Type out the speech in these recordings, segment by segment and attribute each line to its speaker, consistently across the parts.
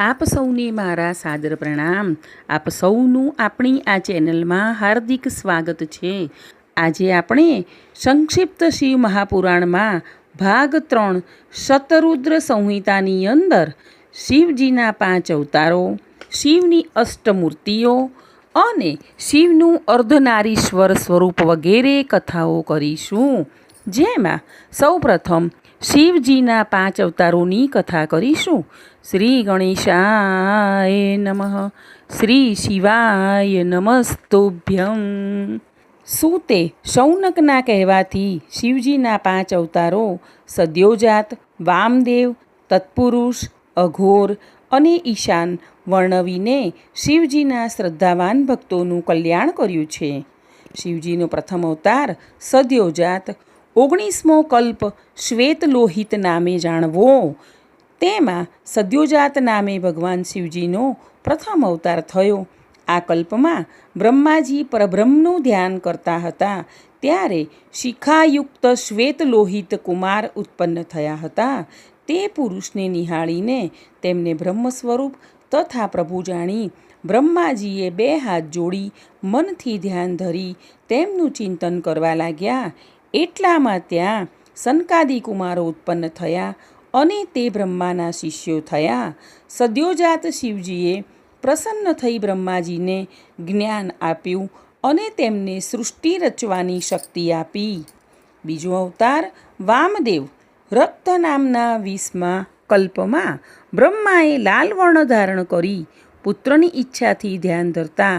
Speaker 1: આપ સૌને મારા સાદર પ્રણામ. આપ સૌનું આપણી આ ચેનલમાં હાર્દિક સ્વાગત છે. આજે આપણે સંક્ષિપ્ત શિવ મહાપુરાણમાં ભાગ ત્રણ, શતરુદ્ર સંહિતાની અંદર શિવજીના પાંચ અવતારો, શિવની અષ્ટમૂર્તિઓ અને શિવનું અર્ધનારીશ્વર સ્વરૂપ વગેરે કથાઓ કરીશું. જેમાં સૌપ્રથમ શિવજીના પાંચ અવતારોની કથા કરીશું. શ્રી ગણેશાય નમઃ. શ્રી શિવાય નમસ્તુભ્યમ તે શૌનકના કહેવાથી શિવજીના પાંચ અવતારો સદ્યોજાત, વામદેવ, તત્પુરુષ, અઘોર અને ઈશાન વર્ણવીને શિવજીના શ્રદ્ધાવાન ભક્તોનું કલ્યાણ કર્યું છે. શિવજીનો પ્રથમ અવતાર સદ્યોજાત ઓગણીસમો કલ્પ શ્વેતલોહિત નામે જાણવો. તેમાં સદ્યોજાત નામે ભગવાન શિવજીનો પ્રથમ અવતાર થયો. આ કલ્પમાં બ્રહ્માજી પરબ્રહ્મનું ધ્યાન કરતા હતા. ત્યારે શિખાયુક્ત શ્વેતલોહિત કુમાર ઉત્પન્ન થયા હતા. તે પુરુષને નિહાળીને તેમને બ્રહ્મ સ્વરૂપ તથા પ્રભુ જાણી બ્રહ્માજીએ બે હાથ જોડી મનથી ધ્યાન ધરી તેમનું ચિંતન કરવા લાગ્યા. એટલામાં ત્યાં સનકાદી કુમારો ઉત્પન્ન થયા અને તે બ્રહ્માના શિષ્યો થયા. સદ્યોજાત શિવજીએ પ્રસન્ન થઈ બ્રહ્માજીને જ્ઞાન આપ્યું અને તેમને સૃષ્ટિ રચવાની શક્તિ આપી. બીજો અવતાર વામદેવ, રક્ત નામના વીસમાં કલ્પમાં બ્રહ્માએ લાલ વર્ણ ધારણ કરી પુત્રની ઈચ્છાથી ધ્યાન ધરતા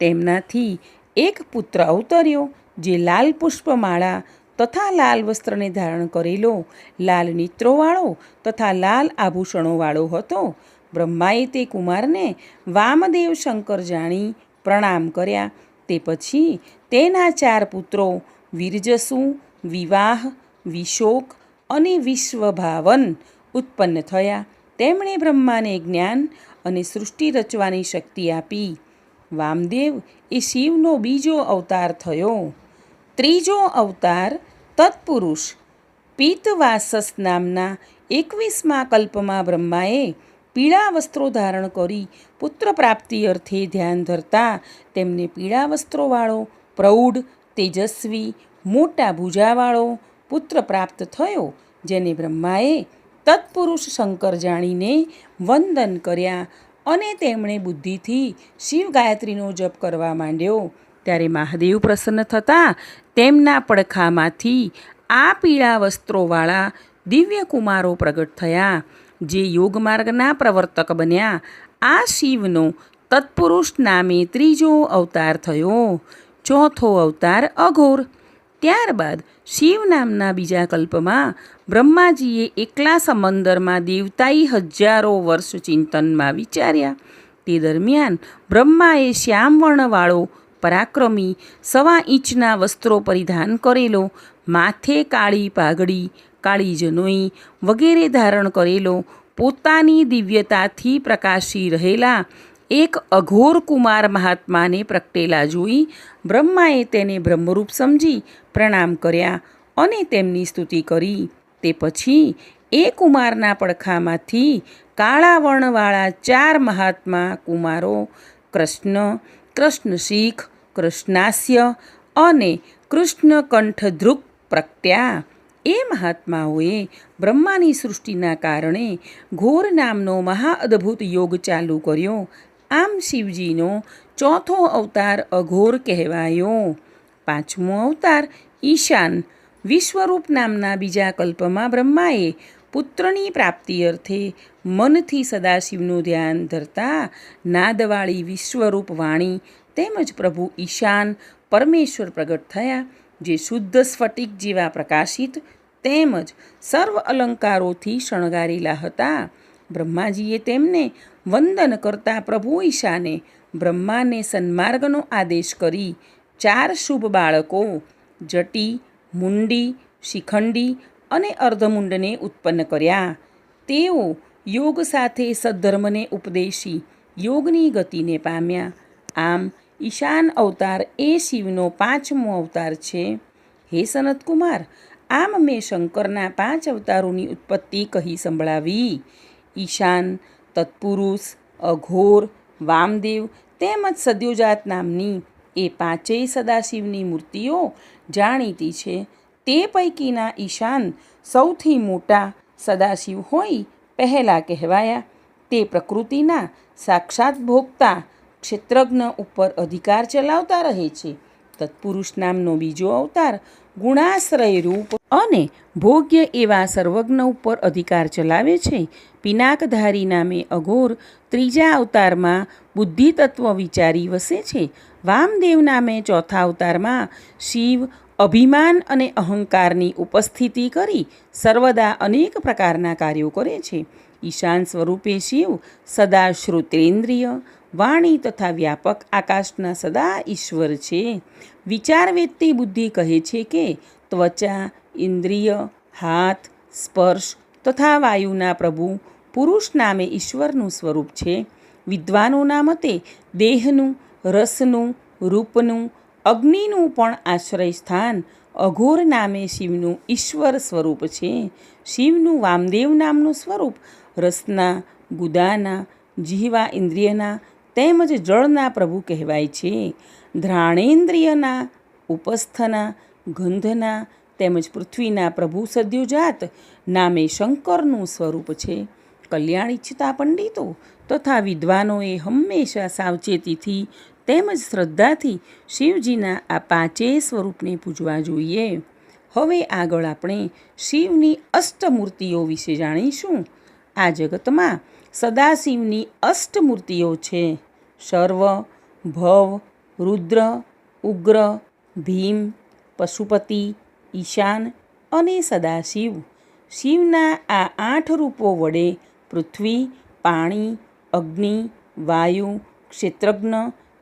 Speaker 1: તેમનાથી એક પુત્ર અવતર્યો જે લાલ પુષ્પમાળા તથા લાલ વસ્ત્રને ધારણ કરેલો, લાલ નિત્રોવાળો તથા લાલ આભૂષણોવાળો હતો, બ્રહ્માએ તે કુમારને વામદેવ શંકર જાણી પ્રણામ કર્યા. તે પછી તેના ચાર પુત્રો વિરજસુ, વિવાહ, વિશોક અને વિશ્વભાવન ઉત્પન્ન થયા. તેમણે બ્રહ્માને જ્ઞાન અને સૃષ્ટિ રચવાની શક્તિ આપી. વામદેવ એ શિવનો બીજો અવતાર થયો. ત્રીજો અવતાર તત્પુરુષ પિત્તવાસસ નામના એકવીસમા કલ્પમાં બ્રહ્માએ પીળા વસ્ત્રો ધારણ કરી પુત્ર પ્રાપ્તિ અર્થે ધ્યાન ધરતા તેમને પીળા વસ્ત્રોવાળો, પ્રૌઢ, તેજસ્વી, મોટા ભુજાવાળો પુત્ર પ્રાપ્ત થયો, જેને બ્રહ્માએ તત્પુરુષ શંકર જાણીને વંદન કર્યા અને તેમણે બુદ્ધિથી શિવ ગાયત્રીનો જપ કરવા માંડ્યો. ત્યારે મહાદેવ પ્રસન્ન થતાં તેમના પડખામાંથી આ પીળા વસ્ત્રોવાળા દિવ્ય કુમારો પ્રગટ થયા. જે યોગમાર્ગના પ્રવર્તક બન્યા. આ શિવનો તત્પુરુષ નામે ત્રીજો અવતાર થયો. ચોથો અવતાર અઘોર. ત્યારબાદ શિવ નામના બીજા કલ્પમાં બ્રહ્માજીએ એકલા સમંદરમાં દેવતાઈ હજારો વર્ષ ચિંતનમાં વિચાર્યા. તે દરમિયાન બ્રહ્માએ શ્યામવર્ણવાળો પરાક્રમી સવા ઇંચના વસ્ત્રો પરિધાન કરેલો, માથે કાળી પાઘડી, કાળી જનોઈ વગેરે ધારણ કરેલો, પોતાની દિવ્યતાથી પ્રકાશી રહેલા એક અઘોર કુમાર મહાત્માને પ્રગટેલા જોઈ બ્રહ્માએ તેને બ્રહ્મરૂપ સમજી પ્રણામ કર્યા અને તેમની સ્તુતિ કરી. તે પછી એ કુમારના પડખામાંથી કાળા વર્ણવાળા ચાર મહાત્મા કુમારો કૃષ્ણ કૃષ્ણ શીખ કૃષ્ણાસ્ય અને કૃષ્ણ કંઠધ્રુક પ્રગટ્યા. એ મહાત્માઓએ બ્રહ્માની સૃષ્ટિના કારણે ઘોર નામનો મહાઅદ્ભુત યોગ ચાલુ કર્યો. આમ શિવજીનો ચોથો અવતાર અઘોર કહેવાયો. પાંચમો અવતાર ઈશાન. વિશ્વરૂપ નામના બીજા કલ્પમાં બ્રહ્માએ પુત્રની પ્રાપ્તિ અર્થે મનથી સદાશિવનું ધ્યાન ધરતા નાદવાળી વિશ્વરૂપ વાણી તેમજ પ્રભુ ઈશાન પરમેશ્વર પ્રગટ થયા, જે શુદ્ધ સ્ફટિક જેવા પ્રકાશિત તેમજ સર્વ અલંકારોથી શણગારેલા હતા. બ્રહ્માજીએ તેમને વંદન કરતા પ્રભુ ઈશાને બ્રહ્માને સન્માર્ગનો આદેશ કરી ચાર શુભ બાળકો, જટી, મુંડી, શિખંડી અને અર્ધમુંડને ઉત્પન્ન કર્યા. તેઓ યોગ સાથે સદ્ધર્મને ઉપદેશી યોગની ગતિને પામ્યા. આમ ઈશાન અવતાર એ શિવનો પાંચમો અવતાર છે. હે સનતકુમાર, આમ મેં શંકરના પાંચ અવતારોની ઉત્પત્તિ કહી સંભળાવી. ઈશાન, તત્પુરુષ, અઘોર, વામદેવ તેમજ સદ્યોજાત નામની એ પાંચેય સદાશિવની મૂર્તિઓ જાણીતી છે. તે પૈકીના ઈશાન સૌથી મોટા સદાશિવ હોય પહેલાં કહેવાયા. તે પ્રકૃતિના સાક્ષાત ભોગતા ક્ષેત્રજ્ઞ ઉપર અધિકાર ચલાવતા રહે છે. તત્પુરુષ નામનો બીજો અવતાર ગુણાશ્રય રૂપ અને ભોગ્ય એવા સર્વજ્ઞ ઉપર અધિકાર ચલાવે છે. પિનાકધારી નામે અઘોર ત્રીજા અવતારમાં બુદ્ધિ તત્વ વિચારી વસે છે. વામદેવ નામે ચોથા અવતારમાં શિવ અભિમાન અને અહંકારની ઉપસ્થિતિ કરી સર્વદા અનેક પ્રકારના કાર્યો કરે છે. ઈશાન સ્વરૂપે શિવ સદા શ્રુતેન્દ્રિય, વાણી તથા વ્યાપક આકાશના સદા ઈશ્વર છે. વિચારવેત્તી બુદ્ધિ કહે છે કે ત્વચા, ઇન્દ્રિય, હાથ, સ્પર્શ તથા વાયુના પ્રભુ પુરુષ નામે ઈશ્વરનું સ્વરૂપ છે. વિદ્વાનોના મતે દેહનું, રસનું, રૂપનું અગ્નિનું પણ આશ્રય સ્થાન અઘોર નામે શિવનું ઈશ્વર સ્વરૂપ છે. શિવનું વામદેવ નામનું સ્વરૂપ રસના, ગુદાના જીવા ઇન્દ્રિયના તેમજ જળના પ્રભુ કહેવાય છે. ધ્રાણેન્દ્રિયના, ઉપસ્થના, ગંધના તેમજ પૃથ્વીના પ્રભુ સદ્યોજાત નામે શંકરનું સ્વરૂપ છે. કલ્યાણ ઈચ્છતા પંડિતો તથા વિદ્વાનોએ હંમેશા સાવચેતીથી તેમજ શ્રદ્ધાથી શિવજીના આ પાંચેય સ્વરૂપને પૂજવા જોઈએ. હવે આગળ આપણે શિવની અષ્ટમૂર્તિઓ વિશે જાણીશું. આ જગતમાં સદાશિવની અષ્ટમૂર્તિઓ છે. સર્વ, ભવ, રુદ્ર, ઉગ્ર, ભીમ, પશુપતિ, ઈશાન અને સદાશિવ. શિવના આ આઠ રૂપો વડે પૃથ્વી, પાણી, અગ્નિ, વાયુ, ક્ષેત્રજ્ઞ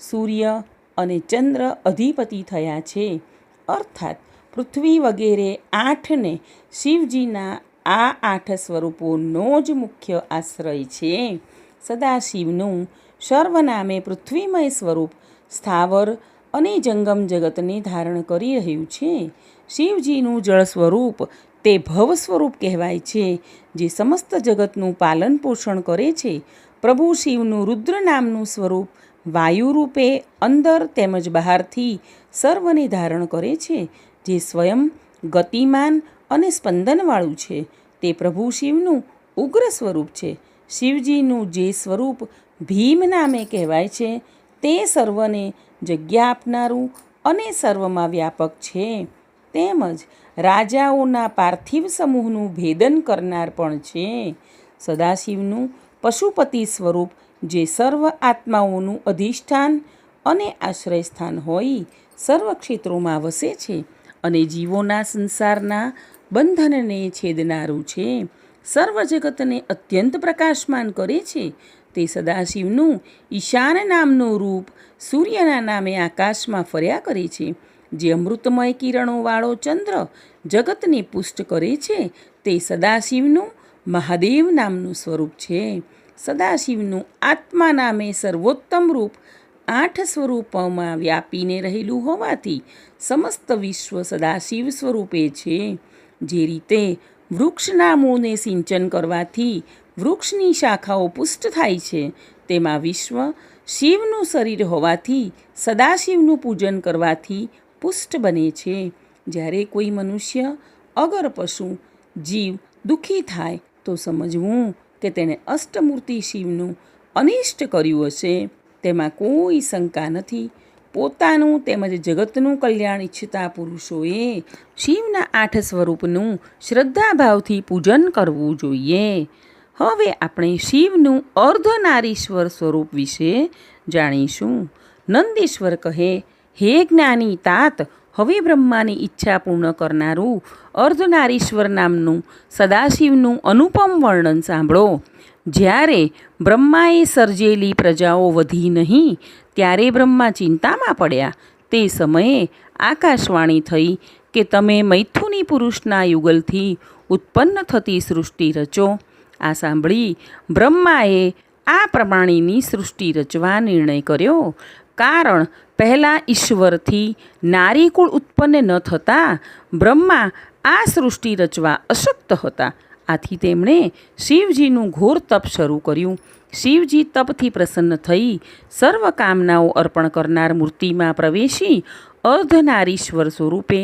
Speaker 1: સૂર્ય અને ચંદ્ર અધિપતિ થયા છે. અર્થાત પૃથ્વી વગેરે આઠને શિવજીના આ આઠ સ્વરૂપોનો જ મુખ્ય આશ્રય છે. સદાશિવનું સર્વનામે પૃથ્વીમય સ્વરૂપ સ્થાવર અને જંગમ જગતને ધારણ કરી રહ્યું છે. શિવજીનું જળ સ્વરૂપ તે ભવ સ્વરૂપ કહેવાય છે, જે સમસ્ત જગતનું પાલન પોષણ કરે છે. પ્રભુ શિવનું રુદ્ર નામનું સ્વરૂપ વાયુ રૂપે અંદર તેમજ બહારથી સર્વને ધારણ કરે છે, જે સ્વયં ગતિમાન અને સ્પંદનવાળું છે. તે પ્રભુ શિવનું ઉગ્ર સ્વરૂપ છે. શિવજીનું જે સ્વરૂપ ભીમ નામે કહેવાય છે, તે સર્વને જગ્યા આપનારું અને સર્વમાં વ્યાપક છે. તેમજ રાજાઓના પાર્થિવ સમૂહનું ભેદન કરનાર પણ છે. સદાશિવનું પશુપતિ સ્વરૂપ, જે સર્વ આત્માઓનું અધિષ્ઠાન અને આશ્રય સ્થાન હોય, સર્વ ક્ષેત્રોમાં વસે છે અને જીવોના સંસારના બંધનને છેદનારું છે. સર્વ જગતને અત્યંત પ્રકાશમાન કરે છે. તે સદાશિવનું ઈશાન નામનું રૂપ સૂર્યના નામે આકાશમાં ફર્યા કરે છે. જે અમૃતમય કિરણોવાળો ચંદ્ર જગતને પુષ્ટ કરે છે, તે સદાશિવનું મહાદેવ નામનું સ્વરૂપ છે. સદાશિવનું આત્મા નામે સર્વોત્તમ રૂપ આઠ સ્વરૂપોમાં વ્યાપીને રહેલું હોવાથી સમસ્ત વિશ્વ સદાશિવ સ્વરૂપે છે. જે રીતે વૃક્ષના મૂળને સિંચન કરવાથી વૃક્ષની શાખાઓ પુષ્ટ થાય છે, તેમાં વિશ્વ શિવનું શરીર હોવાથી સદાશિવનું પૂજન કરવાથી પુષ્ટ બને છે. જ્યારે કોઈ મનુષ્ય અગર પશુ જીવ દુઃખી થાય તો સમજવું કે તેણે અષ્ટમૂર્તિ શિવનું અનિષ્ટ કર્યું હશે, તેમાં કોઈ શંકા નથી. પોતાનું તેમજ જગતનું કલ્યાણ ઈચ્છતા પુરુષોએ શિવના આઠ સ્વરૂપનું શ્રદ્ધાભાવથી પૂજન કરવું જોઈએ. હવે આપણે શિવનું અર્ધનારીશ્વર સ્વરૂપ વિશે જાણીશું. નંદીશ્વર કહે, હે જ્ઞાની તાત હવે બ્રહ્માની ઈચ્છા પૂર્ણ કરનારું અર્ધનારીશ્વર નામનું સદાશિવનું અનુપમ વર્ણન સાંભળો. જ્યારે બ્રહ્માએ સર્જેલી પ્રજાઓ વધી નહીં, ત્યારે બ્રહ્મા ચિંતામાં પડ્યા. તે સમયે આકાશવાણી થઈ કે તમે મૈથુની પુરુષના યુગલથી ઉત્પન્ન થતી સૃષ્ટિ રચો. આ સાંભળી બ્રહ્માએ આ પ્રમાણેની સૃષ્ટિ રચવા નિર્ણય કર્યો. કારણ પહેલાં ઈશ્વરથી નારીકુળ ઉત્પન્ન ન થતાં, બ્રહ્મા આ સૃષ્ટિ રચવા અશક્ત હતા. આથી તેમણે શિવજીનું ઘોર તપ શરૂ કર્યું. શિવજી તપથી પ્રસન્ન થઈ સર્વ કામનાઓ અર્પણ કરનાર મૂર્તિમાં પ્રવેશી અર્ધનારીશ્વર સ્વરૂપે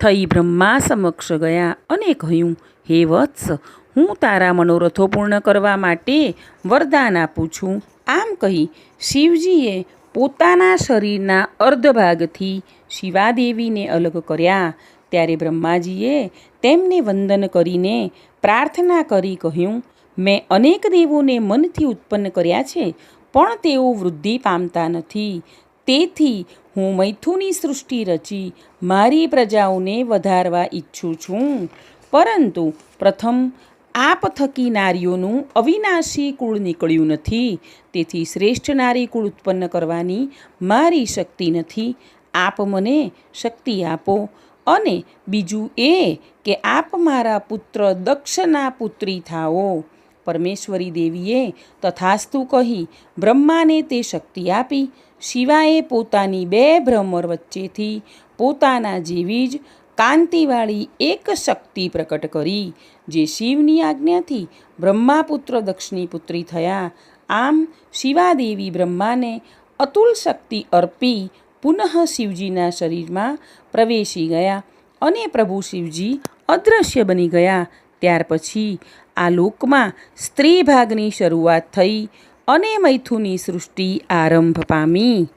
Speaker 1: થઈ બ્રહ્મા સમક્ષ ગયા અને કહ્યું, હે વત્સ, હું તારા મનોરથો પૂર્ણ કરવા માટે વરદાન આપું છું. આમ કહી શિવજીએ પોતાના શરીરના અર્ધ ભાગથી શિવાદેવીને અલગ કર્યા. ત્યારે બ્રહ્માજીએ તેમને વંદન કરીને પ્રાર્થના કરી કહ્યું, મેં અનેક દેવોને મનથી ઉત્પન્ન કર્યા છે, પણ તેઓ વૃદ્ધિ પામતા નથી. તેથી હું મૈથુની સૃષ્ટિ રચી મારી પ્રજાઓને વધારવા ઈચ્છું છું. પરંતુ પ્રથમ આપ થકી નારીઓનું અવિનાશી કુળ નીકળ્યું નથી. તેથી શ્રેષ્ઠ નારી કુળ ઉત્પન્ન કરવાની મારી શક્તિ નથી. આપ મને શક્તિ આપો. અને બીજું એ કે આપ મારા પુત્ર દક્ષના પુત્રી થાઓ. પરમેશ્વરી દેવીએ તથાસ્તુ કહી બ્રહ્માને તે શક્તિ આપી. શિવાએ પોતાની બે ભ્રમર વચ્ચેથી પોતાના જેવી જ કાંતિવાળી એક શક્તિ પ્રકટ કરી, જે શિવની આજ્ઞાથી બ્રહ્માપુત્ર દક્ષની પુત્રી થયા. આમ શિવાદેવી બ્રહ્માને અતુલ શક્તિ અર્પી પુનઃ શિવજીના શરીરમાં પ્રવેશી ગયા અને પ્રભુ શિવજી અદૃશ્ય બની ગયા. ત્યાર પછી આ લોકમાં સ્ત્રી ભાગની શરૂઆત થઈ અને મૈથુની સૃષ્ટિ આરંભ પામી.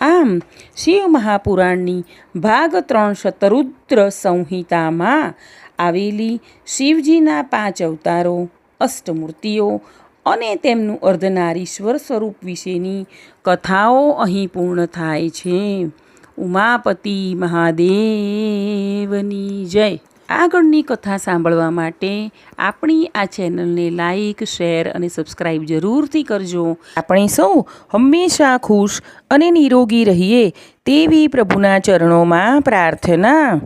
Speaker 1: આમ, શિવ મહાપુરાણની ભાગ ત્રણ શતરુદ્ર સંહિતામાં આવેલી શિવજીના પાંચ અવતારો, અષ્ટમૂર્તિઓ અને તેમનું અર્ધનારીશ્વર સ્વરૂપ વિશેની કથાઓ અહીં પૂર્ણ થાય છે. ઉમાપતિ મહાદેવની જય. આગળની કથા સાંભળવા માટે આપણી આ ચેનલને લાઈક, શેર અને સબસ્ક્રાઈબ જરૂરથી કરજો. આપણે સૌ હંમેશા ખુશ અને નિરોગી રહીએ તેવી પ્રભુના ચરણોમાં પ્રાર્થના.